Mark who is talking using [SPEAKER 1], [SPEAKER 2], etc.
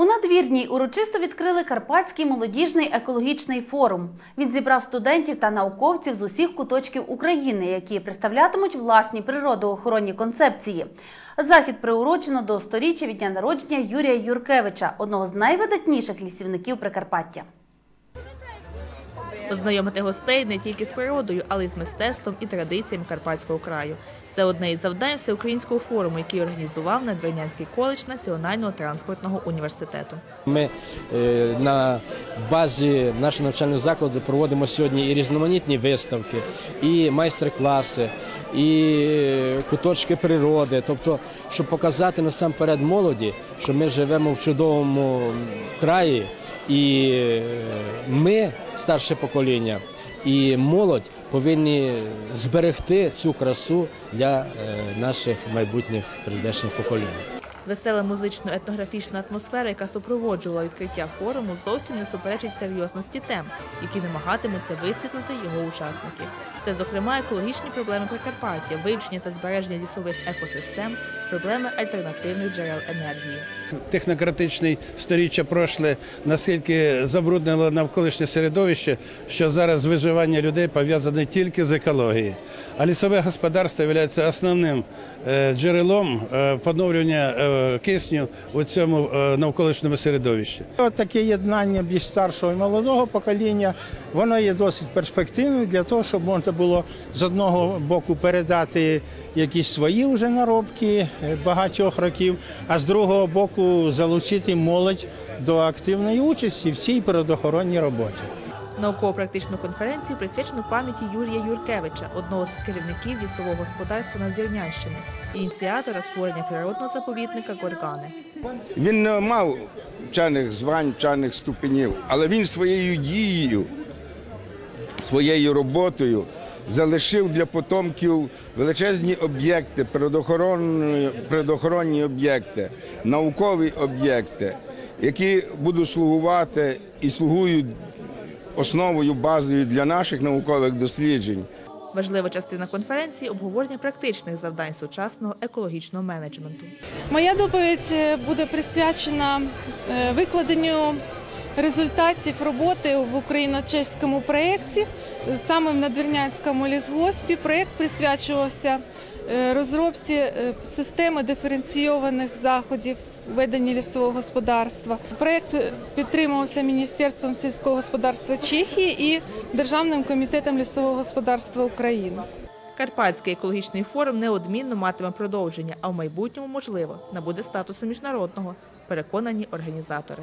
[SPEAKER 1] У надвірній урочисто відкрили Карпатський молодіжний екологічний форум. Він зібрав студентів та науковців з усіх куточків України, які представлятимуть власні природоохоронні концепції. Захід приурочено до сторіччя від дня народження Юрія Юркевича, одного з найвидатніших лісівників Прикарпаття.
[SPEAKER 2] Ознайомити гостей не тільки з природою, але й з мистецтвом і традиціями Карпатського краю. Це одне із завдань всеукраїнського форуму, який організував Надвірнянський коледж Національного транспортного університету.
[SPEAKER 3] Ми е, на базі нашого навчального закладу проводимо сьогодні і різноманітні виставки, і майстер-класи, і е, куточки природи. Тобто, щоб показати насамперед молоді, що ми живемо в чудовому краї, і е, ми, старше покоління, і молодь повинні зберегти цю красу для е, наших майбутніх прийдешніх поколінь.
[SPEAKER 2] Весела музично-етнографічна атмосфера, яка супроводжувала відкриття форуму, зовсім не суперечить серйозності тем, які намагатимуться висвітлити його учасники. Це, зокрема, екологічні проблеми Прикарпаття, вивчення та збереження лісових екосистем, проблеми альтернативних джерел енергії.
[SPEAKER 4] технократичне сторіччя прошле наскільки забруднило навколишнє середовище, що зараз виживання людей пов'язане тільки з екологією. А лісове господарство є основним е, джерелом е, поновлення е, кисню у цьому е, навколишньому середовищі.
[SPEAKER 5] Таке єднання більш старшого і молодого покоління, воно є досить перспективним для того, щоб можна було з одного боку передати якісь свої вже наробки е, багатьох років, а з другого боку залучити молодь до активної участі в цій природоохоронній роботі.
[SPEAKER 2] Науково-практичну конференцію присвячену пам'яті Юрія Юркевича, одного з керівників лісового господарства Надвірнянщини, ініціатора створення природного заповідника Горгани.
[SPEAKER 6] Він не мав вчених звань, вчених ступенів, але він своєю дією, своєю роботою залишив для потомків величезні об'єкти, природоохоронні об'єкти, наукові об'єкти, які будуть слугувати і слугують основою, базою для наших наукових досліджень.
[SPEAKER 2] Важлива частина конференції обговорення практичних завдань сучасного екологічного менеджменту.
[SPEAKER 7] Моя доповідь е, буде присвячена е, викладенню результатів роботи в україно-чеському проєкті, саме в Надвірнянському лісгоспі. Проєкт присвячувався е, розробці е, системи диференційованих заходів ведення лісового господарства. Проєкт підтримувався Міністерством сільського господарства Чехії і Державним комітетом лісового господарства України.
[SPEAKER 2] Карпатський екологічний форум неодмінно матиме продовження, а в майбутньому, можливо, набуде статусу міжнародного, переконані організатори.